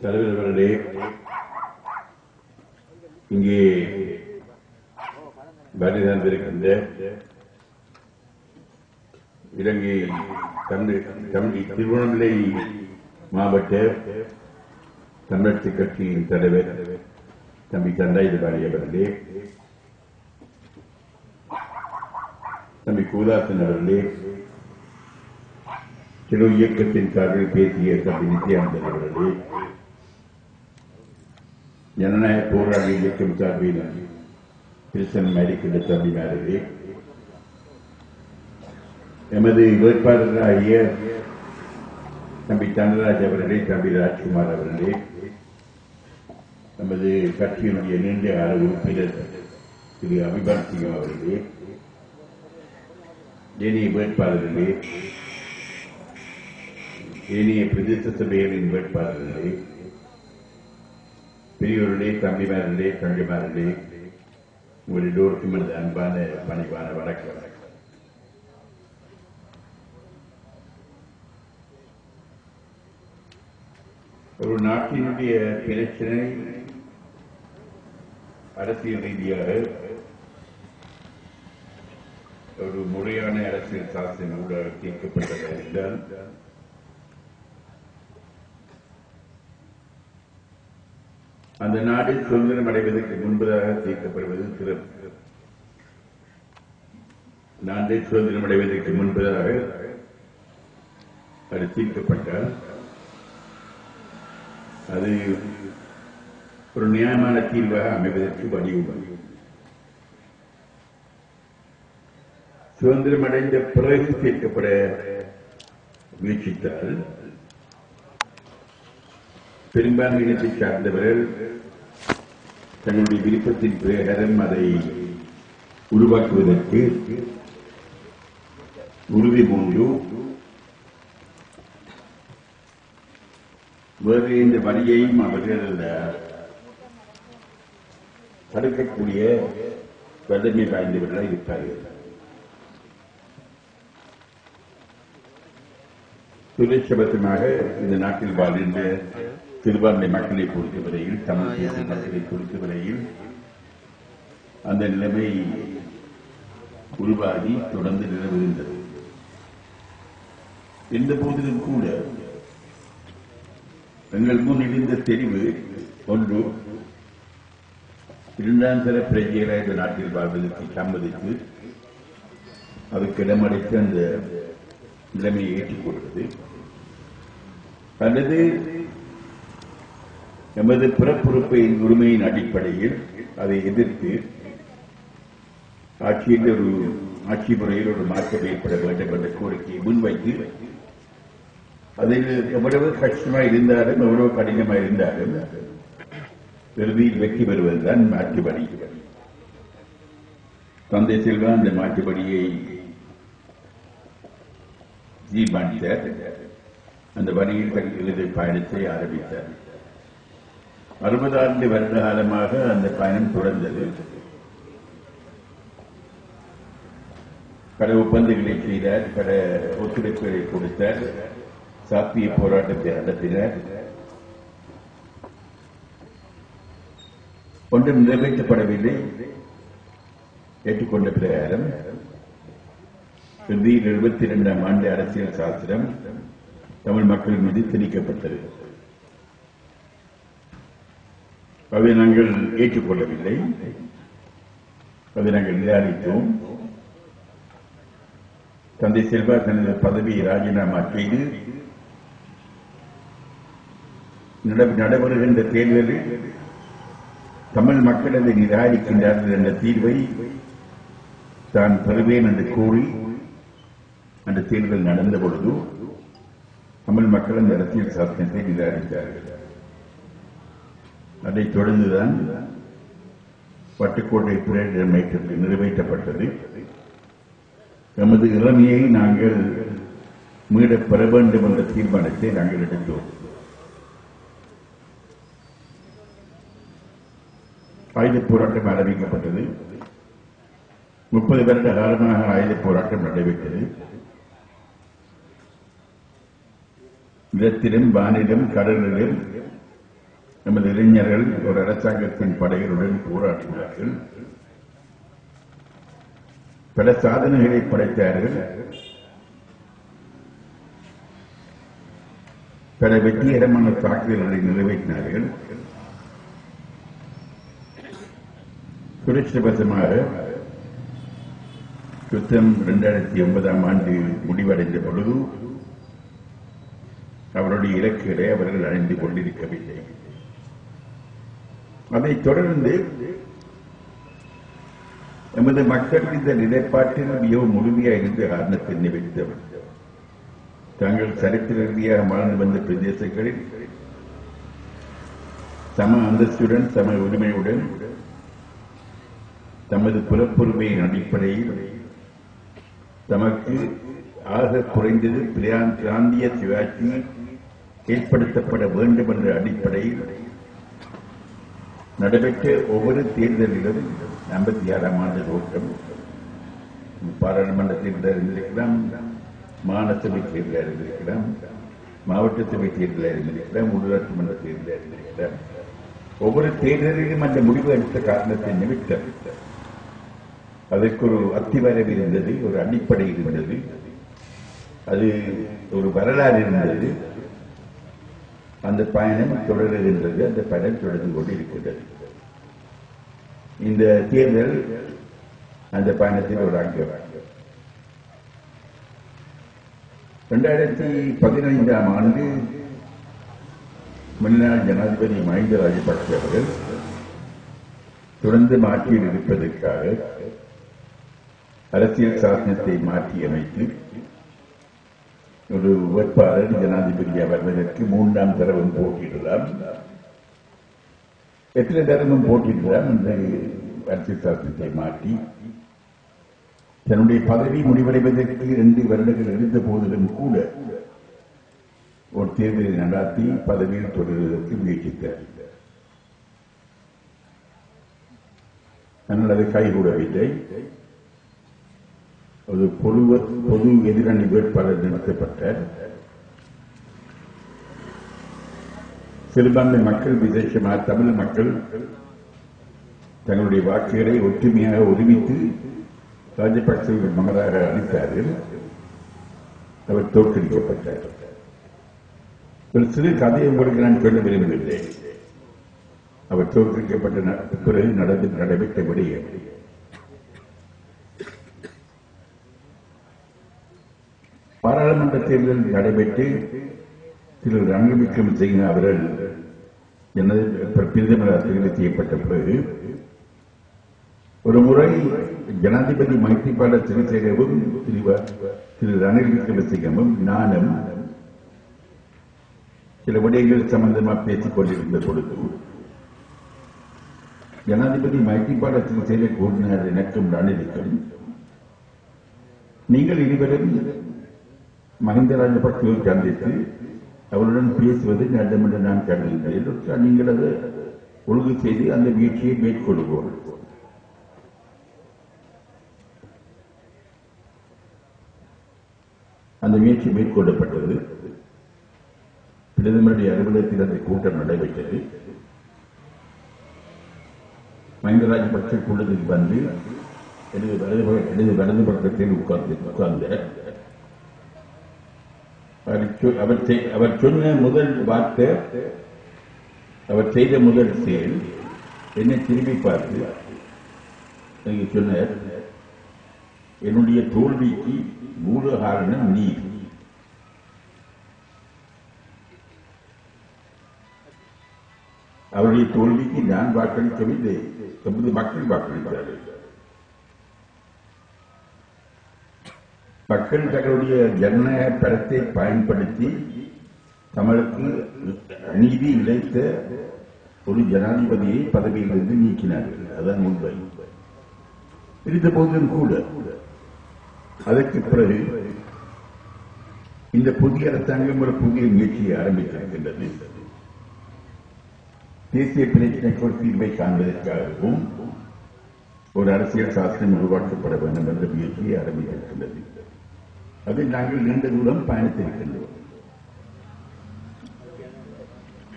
தலைவர்களே இங்கே வருகை தந்திருக்கின்ற இலங்கை தமிழ் தமிழ் திருவண்ணாமலை மாவட்ட தமிழரசு கட்சியின் தலைவர் தம்பி தண்டாயுதபாணி அவர்களே தம்பி கூதாசன் அவர்களே சிறு இயக்கத்தின் சார்பில் பேசிய தம்பி நித்யானந்தன் அவர்களே ஜனநாயக போராளி இயக்கம் சார்பில் கிருஷ்ணன் மரிக்கின்ற தம்பிமார்களே எமது வேட்பாளராகிய தம்பி தனராஜ் அவர்களே தம்பி ராஜ்குமார் அவர்களே நமது கட்சியினுடைய நீண்ட கால உறுப்பினர் திரு அபிபான் சிங் அவர்களே ஏனைய வேட்பாளர்களே ஏனைய பிரதேச சபைகளின் வேட்பாளர்களே பெரியோர்களே தம்பிமார்களே தங்கைமார்களே உங்கள் எல்லோருக்கும் எனது அன்பான பணிவான வணக்கம். ஒரு நாட்டினுடைய பிரச்சனை அரசியல் ரீதியாக ஒரு முறையான அரசியல் சாசன ஊடாக தீர்க்கப்பட்டதாக இருந்தால் அந்த நாடு சுதந்திரம் அடைவதற்கு முன்பதாக தீர்க்கப்படுவது சிறப்பு. நாட்டை சுதந்திரம் அடைவதற்கு முன்பதாக அது தீர்க்கப்பட்டால் அது ஒரு நியாயமான தீர்வாக அமைவதற்கு வழியுள்ளது சுதந்திரம் அடைந்த பிறகு தீர்க்கப்பட முயற்சித்தால் பெரும்பான்மை இனத்தை சார்ந்தவர்கள் தங்களுடைய விருப்பத்தின் பிரகாரம் அதை உருவாக்குவதற்கு உறுதி பூண்டு. வேறு இந்த வழியையும் அவர்கள் தடுக்கக்கூடிய வல்லமை வாய்ந்தவர்களாக இருப்பார்கள். துரிசபத்தமாக இந்த நாட்டில் வாழ்கின்ற சிறுபான்மை மக்களை பொறுத்தவரையில் தமிழ் தேசிய மக்களை பொறுத்தவரையில் அந்த நிலைமை உருவாகி தொடர்ந்து நிலவுகின்றது. எந்த போதிலும் கூட எங்கள் முன் இருந்த தெரிவு ஒன்று இரண்டாம் தர பிரஜைகளாக இந்த நாட்டில் வாழ்வதற்கு சம்மதித்து அதுக்கு இடமளித்து அந்த நிலைமையை ஏற்றுக்கொள்வது அல்லது எமது பிறப்புறுப்பின் உரிமையின் அடிப்படையில் அதை எதிர்த்து ஆட்சியில் ஒரு ஆட்சி முறையில் ஒரு மாற்றம் ஏற்பட வேண்டும் என்ற கோரிக்கையை முன்வைத்து அதில் எவ்வளவு கஷ்டமா இருந்தாலும் எவ்வளவு கடினமா இருந்தாலும் இறுதியில் வெற்றி பெறுவதுதான் மாற்றுப்படி தந்தை செல்வா அந்த மாற்றுப்படியை வழியை தீர்மானித்தார் அந்த வழியில் தங்களது பயணத்தை ஆரம்பித்தார். அறுபது ஆண்டு வருட காலமாக அந்த பயணம் தொடர்ந்தது. பல ஒப்பந்தங்களை செய்தார் பல ஒத்துழைப்புகளை கொடுத்தார் சாத்திய போராட்டத்தை நடத்தினார். ஒன்றும் நிறைவேற்றப்படவில்லை. ஏற்றுக்கொண்ட பிரகாரம் இறுதியில் எழுபத்தி இரண்டாம் ஆண்டு அரசியல் சாஸ்திரம் தமிழ் மக்கள் மீது திணிக்கப்பட்டது. அதை நாங்கள் ஏற்றுக்கொள்ளவில்லை அதை நாங்கள் நிராகரித்தோம். தந்தை செல்வா தனது பதவியை ராஜினாமா செய்து நடைபெறுகின்ற தேர்தலில் தமிழ் மக்கள் அதை நிராகரிக்கின்றார்கள் என்ற தீர்வை தான் பெறுவேன் என்று கூறி அந்த தேர்தல் நடந்த பொழுது தமிழ் மக்கள் அந்த அரசியல் சாசனத்தை நிராகரித்தார்கள். அதைத் தொடர்ந்துதான் பட்டுக்கோட்டை பிரேட்டர் நிறைவேற்றப்பட்டது. எமது இளமையை நாங்கள் மீட பெற வேண்டும் என்ற தீர்மானத்தை நாங்கள் எடுத்தோம். ஆயுதப் போராட்டம் ஆரம்பிக்கப்பட்டது. முப்பது வருட காலமாக ஆயுதப் போராட்டம் நடைபெற்றது. நிலத்திலும் வானிலும் கடலிலும் நமது இளைஞர்கள் ஒரு அரசாங்கத்தின் படைகளுடன் போராடினார்கள். பல சாதனைகளை படைத்தார்கள். பல வெற்றிகரமான தாக்குதல்களை நிறைவேற்றினார்கள். துரட்சிவசமாக யுத்தம் இரண்டாயிரத்தி ஒன்பதாம் ஆண்டு முடிவடைந்த பொழுது அவருடைய இலக்குகளை அவர்கள் அணிந்து கொண்டிருக்கவில்லை. அதைத் தொடர்ந்து நமது மக்கள் இந்த நிலைப்பாட்டில் மிகவும் முழுமையாக இருந்த காரணத்தை நிமித்தம் தாங்கள் சரித்திர ரீதியாக வாழ்ந்து வந்த பிரதேசங்களில் சம அந்தஸ்துடன் சம உரிமையுடன் தமது புலப்புரிமையின் அடிப்படையில் தமக்கு ஆக குறைந்தது பிராந்திய சுயாட்சி ஏற்படுத்தப்பட வேண்டும் என்ற அடிப்படையில் நடைபெற்ற ஒவ்வொரு தேர்தலிலும் ஐம்பத்தி ஆறாம் ஆண்டு நோக்கம். பாராளுமன்ற தேர்தல் இருந்திருக்கலாம் மாநசபை தேர்தல் இருந்திருக்கலாம் மாவட்ட சபை தேர்தலாக இருந்திருக்கலாம் உள்ளாட்சி மன்ற தேர்தல் இருந்திருக்கலாம் ஒவ்வொரு தேர்தலிலும் அந்த முடிவு எடுத்த காரணத்தை நிமித்தம் அதற்கு ஒரு அத்திவரவு இருந்தது ஒரு அடிப்படை இருந்தது. அது ஒரு வரலாறு இருந்தது. அந்த பயணம் தொடருகின்றது அந்த பயணம் தொடர்ந்து கொண்டிருக்கின்றது இந்த தேர்தல் அந்த பயணத்தில் ஒரு அங்கம் இரண்டாயிரத்தி பதினைந்தாம் ஆண்டு முன்னாள் ஜனாதிபதி மஹிந்த ராஜபக்சே அவர்கள் தொடர்ந்து மாற்றியில் இருப்பதற்காக அரசியல் சாசனத்தை மாற்றியமைத்து ஒரு வேட்பாளர் ஜனாதிபதி வருவதற்கு மூன்றாம் தரவும் போட்டியிடலாம் எத்தனை தரமும் போட்டியிடலாம் இந்த அரசு சாஸ்திரத்தை மாற்றி. தன்னுடைய பதவி முடிவடைவதற்கு இரண்டு வருடங்கள் இருந்த போதிலும் கூட ஒரு தேர்தலை நடாத்தி பதவியில் தொடர்வதற்கு முயற்சித்தார். ஆனால் அது கைகூடவில்லை ஒரு பொது பொது எதிரணி வேட்பாளர் நடத்தப்பட்ட சிறுபான்மை மக்கள் விசேஷமாக தமிழ் மக்கள் தங்களுடைய வாக்குகளை ஒற்றுமையாக ஒருமித்து ராஜபக்சேவின் மகராக அளித்தார்கள். அவர் தோற்கடிக்கப்பட்டார். ஒரு சிறு கதையை உங்களுக்கு நான் சொல்ல விரும்பவில்லை. அவர் தோற்கடிக்கப்பட்ட ந- பிறகு நடந்து நடைபெற்ற விடையே பாராளுமன்ற தேர்தல் நடைபெற்று திரு ரணில் விக்ரமசிங்க அவர்கள் எனது பிரதமராக தேர்வு செய்யப்பட்ட பிறகு ஒரு முறை ஜனாதிபதி மைத்ரிபால சிறிசேனவும் திரு திரு ரணில் விக்ரமசிங்கமும் நானும் சில விடயங்கள் சம்பந்தமாக பேசிக் கொண்டிருந்த பொழுது ஜனாதிபதி மைத்ரிபால சிறிசேன கூறினார் எனக்கும் ரணிலுக்கும் நீங்கள் இருவரும் மஹிந்த ராஜபக்சவை சந்தித்து அவருடன் பேசுவது நல்லம் என்று நான் கருதுகிறேன். நீங்கள் அது ஒழுங்கு செய்து அந்த வீழ்ச்சியை மேற்கொள்வோம். அந்த முயற்சி மேற்கொள்ளப்பட்டது. பிரதமருடைய அலுவலகத்தில் அந்த கூட்டம் நடைபெற்றது. மஹிந்த ராஜபக்சே கூட்டத்தில் வந்து எனது வலது எனது வலது பக்கத்தில் உட்கார்ந்து உட்கார்ந்த அவர் அவர் சொன்ன முதல் வார்த்தை அவர் செய்த முதல் செயல் என்னை திரும்பி பார்த்து எனக்கு சொன்னார் என்னுடைய தோல்விக்கு மூல காரணம் நீ அவருடைய தோல்விக்கு நான் வாக்களிக்கவில்லை. தமது மக்கள் வாக்களித்தார்கள். மக்கள் தங்களுடைய ஜனநாயக பரத்தை பயன்படுத்தி தமக்கு நீதி இழைத்த ஒரு ஜனாதிபதியை பதவியிலிருந்து நீக்கினார்கள் அதான் உண்மை இருந்த போதிலும் கூட அதற்கு பிறகு இந்த புதிய அரசாங்கம் ஒரு புதிய முயற்சியை ஆரம்பித்திருக்கின்றது. தேசிய பிரச்சினைக்கு ஒரு தீர்வை காண்பதற்காகவும் ஒரு அரசியல் சாசனம் உருவாக்கப்பட வேண்டும் என்ற முயற்சியை ஆரம்பித்திருக்கின்றது. அதில் நாங்கள் நீண்ட தூரம் பயணித்திருக்கின்றோம்.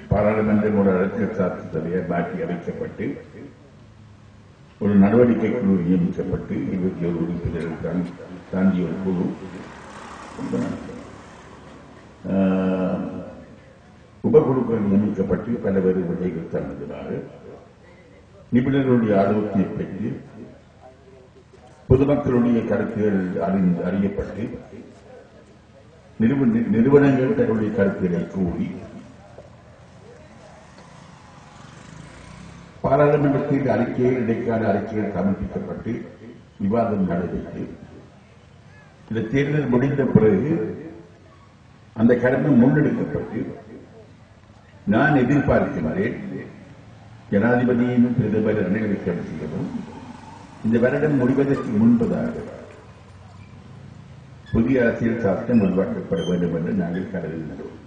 பாராளுமன்றம் ஒரு அரசியல் சாஸ்திர பாக்கி மாற்றி அமைக்கப்பட்டு ஒரு நடவடிக்கை குழு நியமிக்கப்பட்டு இருபத்தி ஒரு உறுப்பினர்கள் தாண்டிய ஒரு குழு உபகுழுக்கள் நியமிக்கப்பட்டு பல்வேறு விடைகள் தந்ததாக நிபுணர்களுடைய ஆலோசனை பெற்று பொதுமக்களுடைய கருத்துகள் அறிந்து அறியப்பட்டு நிறுவனங்கள் தங்களுடைய கருத்துக்களை கூறி பாராளுமன்றத்தில் அறிக்கைகள் இடைக்கால அறிக்கைகள் சமர்ப்பிக்கப்பட்டு விவாதம் நடைபெற்று இந்த தேர்தல் முடிந்த பிறகு அந்த கடமை முன்னெடுக்கப்பட்டு நான் எதிர்பார்க்கின்றேன் ஜனாதிபதியும் பிரதமர் ரணில் விக்ரமசிங்கவும் இந்த வருடம் முடிவதற்கு முன்பதாக புதிய அரசியல் சாசனம் உருவாக்கப்பட வேண்டும் என்று நாங்கள் கருதுகின்றோம்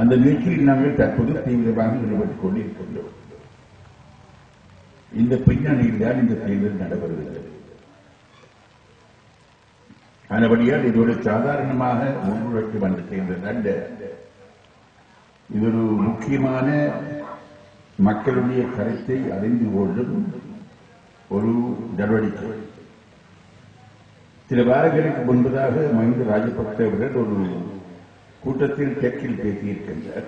அந்த முயற்சியில் நாங்கள் தற்போது தீவிரமாக ஈடுபட்டுக் கொண்டிருக்கின்றோம். இந்த பின்னணியில் தான் இந்த தேர்தல் நடைபெறுகிறது. ஆனபடியால் இது ஒரு சாதாரணமாக முன்னுரைக்கு வந்த தேர்தல் அல்ல. இது ஒரு முக்கியமான மக்களுடைய கருத்தை அறிந்து கொள்ளும் ஒரு நடவடிக்கை. சில வாரங்களுக்கு முன்பதாக மஹிந்த ராஜபக்சே அவர்கள் ஒரு கூட்டத்தில் தெற்கில் பேசியிருக்கின்றார்.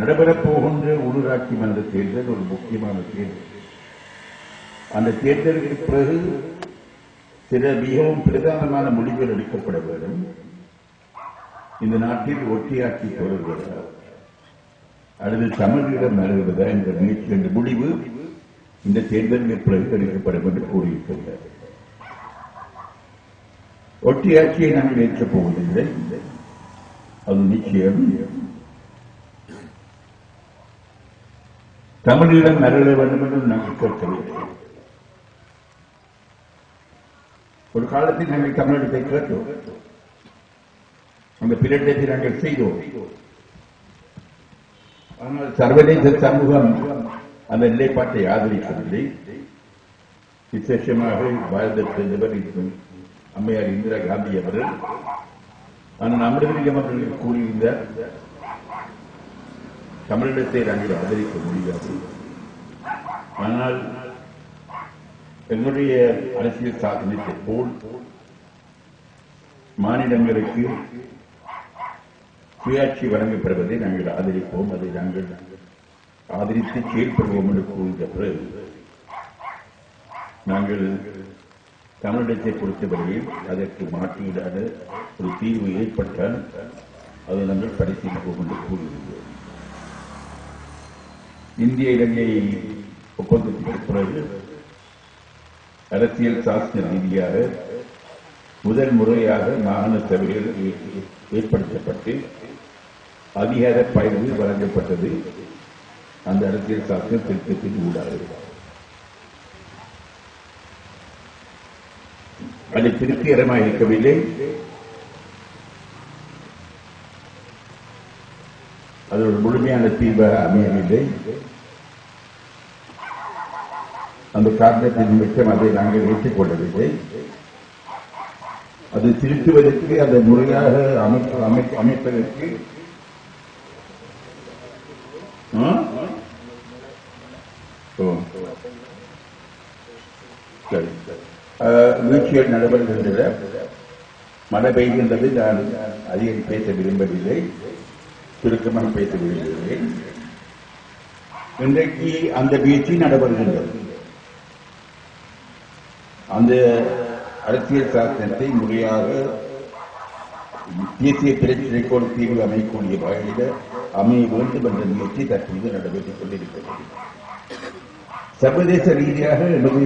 நடைபெறப் போகின்ற உள்ளூராட்சி மன்ற தேர்தல் ஒரு முக்கியமான தேர்தல். அந்த தேர்தலுக்கு பிறகு சில மிகவும் பிரதானமான முடிவுகள் எடுக்கப்பட வேண்டும். இந்த நாட்டில் ஒட்டியாட்சி தொடர்கிறதா? அல்லது தமிழீழம் நழுவுவதா என்ற முயற்சி என்ற முடிவு இந்த தேர்தலுக்கு பிறகு எடுக்கப்படும் என்று கூறியிருக்கின்றார். ஒட்டியாட்சியை நாங்கள் ஏற்கப் போவதில்லை. அது நிச்சயம். தமிழிடம் நரள வேண்டும் என்று நாங்கள் கேட்கவில்லை. ஒரு காலத்தில் நாங்கள் தமிழகத்தை கேட்டோம். அந்த பிரண்டத்தை நாங்கள் செய்தோம். ஆனால் சர்வதேச சமூகம் அந்த நிலைப்பாட்டை ஆதரிக்கவில்லை. விசேஷமாக பாரதத்தில் பிரதமர் அம்மையார் இந்திரா காந்தி அவர்கள் ஆனால் அமிர்தலிங்கம் அவர்கள் கூறியிருந்த தமிழிடத்தை நாங்கள் ஆதரிக்க முடியாது. ஆனால் எங்களுடைய அரசியல் சாதனத்தை போல் மாநிலங்களுக்கு சுயாட்சி வழங்கப்படுவதை நாங்கள் ஆதரிப்போம் அதை நாங்கள் ஆதரித்து செயல்படுவோம் என்று கூறிய பிறகு நாங்கள் தமிழிடத்தை பொறுத்தவரையில் அதற்கு மாற்றியிடாத ஒரு தீர்வு ஏற்பட்டால் அதை நாங்கள் பரிசீலிப்போம் என்று கூறியிருந்தோம் இந்திய இலங்கை ஒப்பந்தத்திற்கு பிறகு அரசியல் சாஸ்திர ரீதியாக முதல் முறையாக மாகாண சபைகள் ஏற்படுத்தப்பட்டு அதிகார பயிர்வு வழங்கப்பட்டது. அந்த அரசியல் சாஸ்திர திருத்தத்தின் ஊடாக. அது திருப்திகரமாக இருக்கவில்லை அது ஒரு முழுமையான தீர்வாக அமையவில்லை. அந்த காரணத்தின் நிமித்தம் அதை நாங்கள் ஏற்றுக்கொள்ளவில்லை அது திருத்துவதற்கு அதை முறையாக அமைப்பு அமைப்பு அமைப்பதற்கு சரி சரி. வீழ்ச்சிகள் நடைபெறுகின்றன மழை பெய்கின்றது நான் அதிகம் பேச விரும்பவில்லை. சுருக்கமாக பேச விரும்புகிறேன் இன்றைக்கு அந்த வீழ்ச்சி நடைபெறுகின்றது அந்த அரசியல் சாசனத்தை முறையாக தேசிய பிரச்சனைக்கு கோடு தீர்வு அமைக்கக்கூடிய வகையில் அமைய வேண்டும் என்ற முயற்சி தற்போது நடைபெற்றுக் கொண்டிருக்கிறது. சர்வதேச ரீதியாக எனது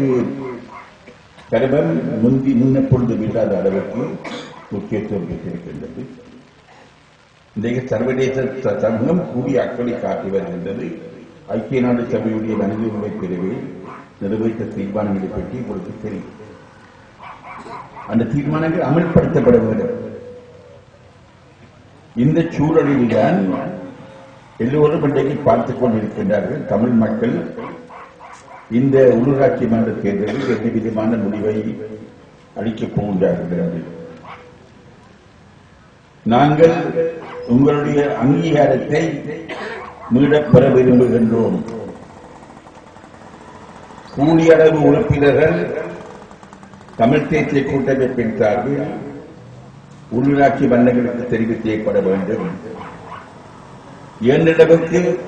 கருவம் முந்தி முன்னெப்பொழுதும் இல்லாத அளவிற்கு முக்கியத்துவம் பெற்றிருக்கின்றது. இன்றைய சர்வதேச சமூகம் கூடிய அக்கறை காட்டி வருகின்றது. ஐக்கிய நாடு சபையுடைய மனித உரிமை பிரிவில் நிறைவேற்ற தீர்மானங்களை பற்றி உங்களுக்கு தெரியும். அந்த தீர்மானங்கள் அமல்படுத்தப்பட வேண்டும் இந்த சூழலில்தான் எல்லோரும் இன்றைக்கு பார்த்துக் கொண்டிருக்கின்றார்கள் தமிழ் மக்கள் இந்த உள்ளூராட்சி மன்ற தேர்தலில் எந்த விதமான முடிவை அளிக்கப் போகின்றார்கள் நாங்கள் உங்களுடைய அங்கீகாரத்தை மீளப் பெற விரும்புகின்றோம். கூலியளவு உறுப்பினர்கள் தமிழ் தேசிய கூட்டமைப்பின் சார்பில் உள்ளூராட்சி மன்றங்களுக்கு தெரிவு செய்யப்பட வேண்டும். என்னிடமுக்கு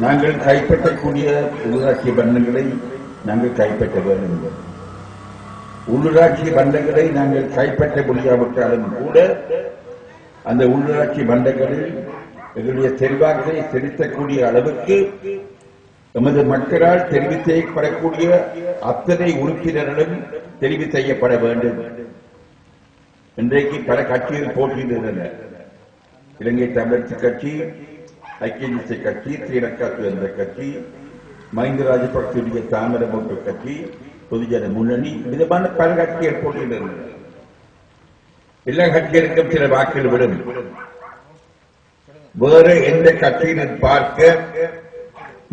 நாங்கள் கைப்பற்றக்கூடிய உள்ளாட்சி பண்டங்களை நாங்கள் கைப்பற்ற வேண்டும். உள்ளூராட்சி பண்டங்களை நாங்கள் கைப்பற்ற முடியாவிட்டாலும் கூட அந்த உள்ளூராட்சி பண்டங்களில் எங்களுடைய செல்வாக்கை செலுத்தக்கூடிய அளவுக்கு எமது மக்களால் தெரிவு செய்யப்படக்கூடிய அத்தனை உறுப்பினர்களும் தெரிவு செய்யப்பட வேண்டும். இன்றைக்கு பல கட்சிகள் போட்டியிடுகின்றன. இலங்கை தமிழர் கட்சி ஐக்கிய தேசிய கட்சி ஸ்ரீலங்கா என்ற கட்சி மஹிந்த ராஜபக்சேவுடைய தாமர போன்ற கட்சி பொதுஜன முன்னணி விதமான பல கட்சிகள் போட்டியிடுகின்றன. எல்லா கட்சிகளுக்கும் சில வாக்குகள் விடும் வேறு எந்த கட்சியினர் பார்க்க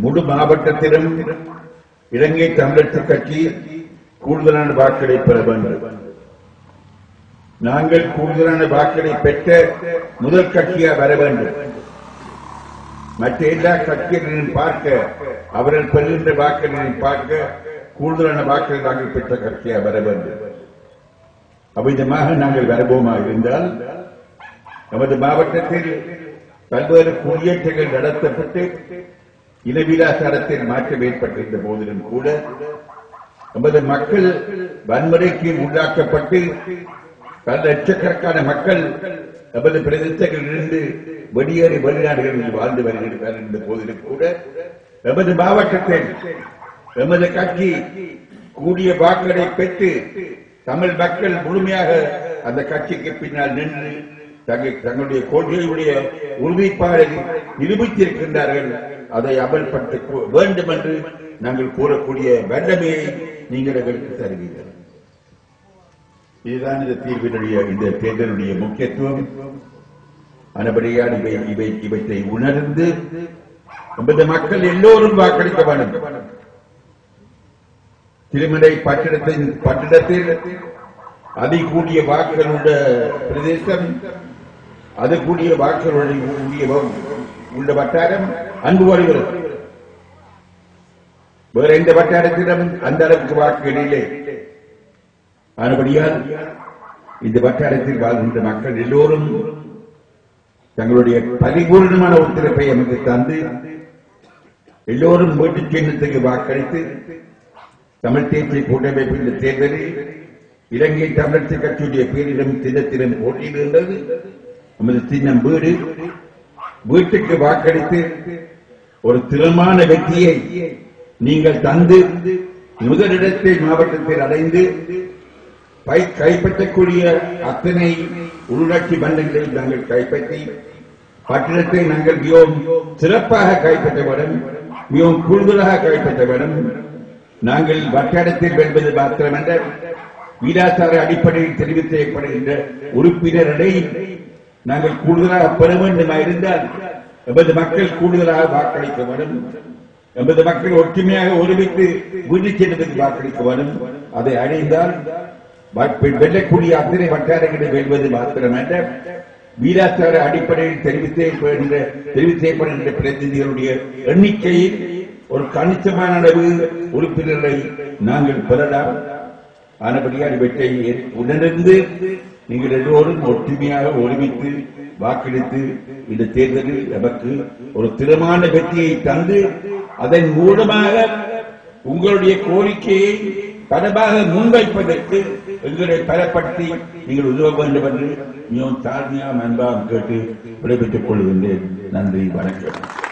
முழு மாவட்டத்திலும் இலங்கை தமிழரசு கட்சி கூடுதலான வாக்களை பெற வேண்டும். நாங்கள் கூடுதலான வாக்களை பெற்ற முதல் கட்சியாக வர வேண்டும். மற்ற எல்லா கட்சிகளையும் பார்க்க அவர்கள் பெறுகின்ற வாக்குகளையும் பார்க்க கூடுதலான வாக்களை நாங்கள் பெற்ற கட்சியாக வர வேண்டும். அவ்விதமாக நாங்கள் வரவோமா இருந்தால் நமது மாவட்டத்தில் பல்வேறு குடியேற்றங்கள் நடத்தப்பட்டு இனவிலாசாரத்தில் மாற்றம் ஏற்பட்டிருந்த போதிலும் கூட நமது மக்கள் வன்முறைக்கு உள்ளாக்கப்பட்டு பல லட்சக்கணக்கான மக்கள் நமது பிரதேசங்களிலிருந்து வெளியேறி வெளிநாடுகளில் வாழ்ந்து வருகின்ற போதிலும் கூட நமது மாவட்டத்தில் நமது கட்சி கூடிய வாக்களை பெற்று தமிழ் மக்கள் முழுமையாக அந்த கட்சிக்கு பின்னால் நின்று தங்கள் தங்களுடைய கொள்கையுடைய உறுதிப்பாடை நிரூபித்திருக்கின்றார்கள். அதை அமல்படுத்த வேண்டும் என்று நாங்கள் கூறக்கூடிய வல்லமையை நீங்கள் எங்களுக்கு தருவீர்கள். இதுதான் இந்த தீர்வினுடைய இந்த தேர்தலுடைய முக்கியத்துவம் அனபடியால் இவை இவை இவற்றை உணர்ந்து நமது மக்கள் எல்லோரும் வாக்களிக்க வேண்டும். திருமலை பட்டிடத்தின் பட்டிடத்தில் அதிகூடிய வாக்களுடைய பிரதேசம் அது கூடிய வாக்களுடைய உள்ள வட்டாரம் அன்பு வருகிறது. வேற எந்த வட்டாரத்திலும் அந்த அளவுக்கு வாக்குகள் இல்லை. ஆனபடியால் இந்த வட்டாரத்தில் வாழ்கின்ற மக்கள் எல்லோரும் தங்களுடைய பரிபூர்ணமான ஒத்துழைப்பை நமக்கு தந்து எல்லோரும் வீட்டு சின்னத்துக்கு வாக்களித்து தமிழ் தேசிய கூட்டமைப்பு இந்த தேர்தலில் இலங்கை தமிழரசு கட்சியுடைய பேரிடம் சின்னத்திலும் போட்டியிடுகின்றது நமது சின்னம் வீடு வீட்டுக்கு வாக்களித்து ஒரு திறமான வெற்றியை நீங்கள் தந்து முதலிடத்தை மாவட்டத்தில் அடைந்து கைப்பற்றக்கூடிய அத்தனை உள்ளாட்சி மன்றங்களை நாங்கள் கைப்பற்றி பட்டணத்தை நாங்கள் மிகவும் சிறப்பாக கைப்பற்ற வேண்டும் மிகவும் கூடுதலாக கைப்பற்ற வேண்டும். நாங்கள் வட்டாரத்தில் வெல்வது மாத்திரமல்ல வீராசார அடிப்படையில் தெரிவு செய்யப்படுகின்ற உறுப்பினர்களை நாங்கள் கூடுதலாக பெற வேண்டுமா இருந்தால் எமது மக்கள் கூடுதலாக வாக்களிக்க வேண்டும். எமது மக்கள் ஒற்றுமையாக ஒருமித்து வீடு செல்வதற்கு வாக்களிக்க வேண்டும். அதை அடைந்தால் வெல்லக்கூடிய அத்தனை வட்டாரங்களை வெல்வது மாத்திரமல்ல. வீராசார அடிப்படையில் தெரிவு செய்யப்படுகின்ற தெரிவு செய்யப்படுகின்ற பிரதிநிதிகளுடைய எண்ணிக்கையில் ஒரு கணிசமான அளவு உறுப்பினர்களை நாங்கள் பெறலாம். ஆனபடியால் இவற்றை உணர்ந்து நீங்கள் எல்லோரும் ஒற்றுமையாக ஒருமித்து வாக்களித்து இந்த தேர்தலில் நமக்கு ஒரு திறமான வெற்றியை தந்து அதன் மூலமாக உங்களுடைய கோரிக்கையை பலமாக முன்வைப்பதற்கு எங்களை பலப்படுத்தி நீங்கள் உதவ வேண்டும் என்று மிகவும் தாழ்மையாக அன்பாக கேட்டு விடைபெற்றுக் கொள்கின்றேன். நன்றி வணக்கம்.